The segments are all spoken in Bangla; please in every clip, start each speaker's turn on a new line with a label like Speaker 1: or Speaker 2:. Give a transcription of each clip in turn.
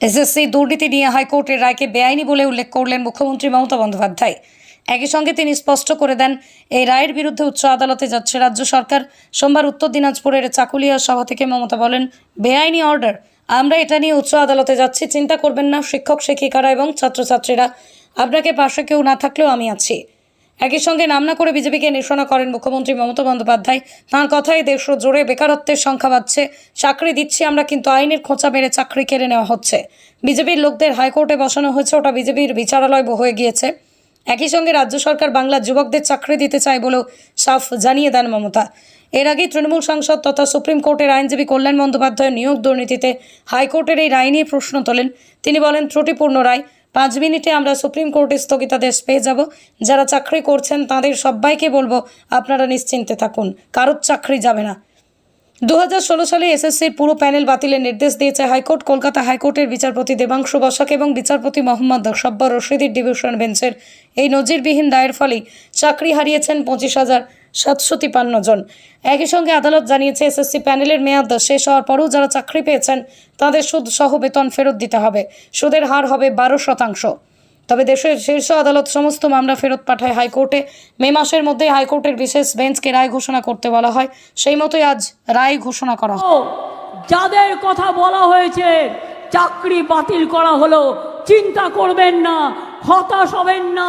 Speaker 1: এসএসসি দুর্নীতি নিয়ে হাইকোর্টের রায়কে বেআইনি বলে উল্লেখ করলেন মুখ্যমন্ত্রী মমতা বন্দ্যোপাধ্যায়। একই সঙ্গে তিনি স্পষ্ট করে দেন, এই রায়ের বিরুদ্ধে উচ্চ আদালতে যাচ্ছে রাজ্য সরকার। সোমবার উত্তর দিনাজপুরের চাকুলিয়া সভা থেকে মমতা বলেন, বেআইনি অর্ডার, আমরা এটা নিয়ে উচ্চ আদালতে যাচ্ছি, চিন্তা করবেন না, শিক্ষক, শিক্ষিকারা এবং ছাত্রছাত্রীরা। আপনাকে পাশে কেউ না থাকলেও আমি আছি। একই সঙ্গে নাম না করে বিজেপিকে নিশানা করেন মুখ্যমন্ত্রী মমতা বন্দ্যোপাধ্যায়। তাঁর কথায় দেশ জোরে বেকারত্বের সংখ্যা বাড়ছে। চাকরি দিচ্ছি আমরা, কিন্তু আইনের খোঁচা মেরে চাকরি কেড়ে নেওয়া হচ্ছে। বিজেপির লোকদের হাইকোর্টে বসানো হয়েছে, ওটা বিজেপির বিচারালয় হয়ে গিয়েছে। একই সঙ্গে রাজ্য সরকার বাংলার যুবকদের চাকরি দিতে চায় বলেও সাফ জানিয়ে দেন মমতা। এর আগে তৃণমূল সাংসদ তথা সুপ্রিম কোর্টের আইনজীবী কল্যাণ বন্দ্যোপাধ্যায় নিয়োগ দুর্নীতিতে হাইকোর্টের এই রায় নিয়ে প্রশ্ন তোলেন। তিনি বলেন, ত্রুটিপূর্ণ রায়। পাঁচ মিনিটে আমরা সুপ্রিম কোর্টে স্থগিতাদেশ পেয়ে যাব। যারা চাকরি করছেন, তাদের সবাইকে বলব আপনারা নিশ্চিন্তে থাকুন। কারোর চাকরি যাবে না। দু হাজার ষোলো সালে এসএসসির পুরো প্যানেল বাতিলের নির্দেশ দিয়েছে হাইকোর্ট, কলকাতা হাইকোর্টের বিচারপতি দেবাংশু বসাক এবং বিচারপতি মোহাম্মদ সব্বর রশিদির ডিভিশন বেঞ্চের এই নজিরবিহীন দায়ের ফলেই চাকরি হারিয়েছেন পঁচিশ হাজার সাতশো তিপান্ন জন। একই সঙ্গে আদালত জানিয়েছে, এসএসসি প্যানেলের মেয়াদ শেষ হওয়ার পরেও যারা চাকরি পেয়েছেন, তাদের সুদ সহ বেতন ফেরত দিতে হবে। সুদের হার হবে বারো শতাংশ। তবে দেশের শীর্ষ আদালত সমস্ত মামলা ফেরত পাঠায় হাইকোর্টে। মে মাসের মধ্যে হাইকোর্টের বিশেষ বেঞ্চকে রায় ঘোষণা করতে বলা হয়। সেই মতোই আজ রায় ঘোষণা করা
Speaker 2: যাদের কথা বলা হয়েছে, চাকরি বাতিল করা হলো, চিন্তা করবেন না, হতাশ হবেন না।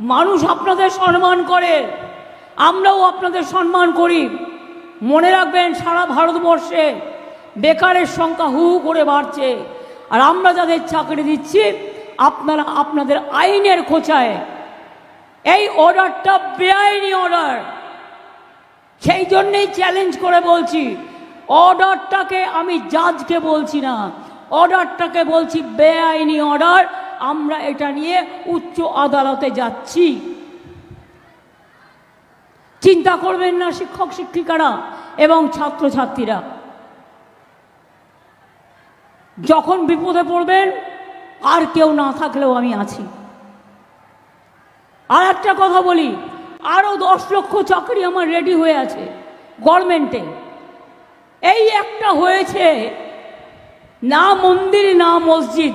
Speaker 2: মানুষ আপনাদের সম্মান করে, আমরাও আপনাদের সম্মান করি। মনে রাখবেন, সারা ভারতবর্ষে বেকারের সংখ্যা হু করে বাড়ছে। আর আমরা যাদের চাকরি দিচ্ছি, আপনারা আপনাদের আইনের খোঁচায়। এই অর্ডারটা বেআইনি অর্ডার। সেই জন্যেই চ্যালেঞ্জ করে বলছি, অর্ডারটাকে আমি জাজকে বলছি না, অর্ডারটাকে বলছি বেআইনি অর্ডার। আমরা এটা নিয়ে উচ্চ আদালতে যাচ্ছি। চিন্তা করবেন না, শিক্ষক, শিক্ষিকারা এবং ছাত্রছাত্রীরা। যখন বিপদে পড়বেন, আর কেউ না থাকলেও আমি আছি। আর একটা কথা বলি আরও দশ লক্ষ চাকরি আমার রেডি হয়ে আছে গভর্নমেন্টে। এই একটা হয়েছে, না মন্দির, না মসজিদ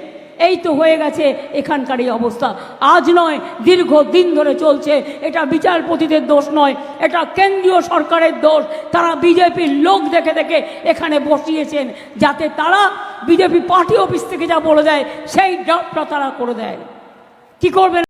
Speaker 2: এই তো হয়ে গেছে এখানকার এই অবস্থা। আজ নয় দীর্ঘ দিন ধরে চলছে। এটা বিচারপতিদের দোষ নয়, এটা কেন্দ্রীয় সরকারের দোষ। তারা বিজেপির লোক দেখে দেখে এখানে বসিয়েছেন, যাতে তারা বিজেপি পার্টি অফিস থেকে যা বলে দেয়, সেই ড্রাফটটা তারা করে দেয়। কি করবেন?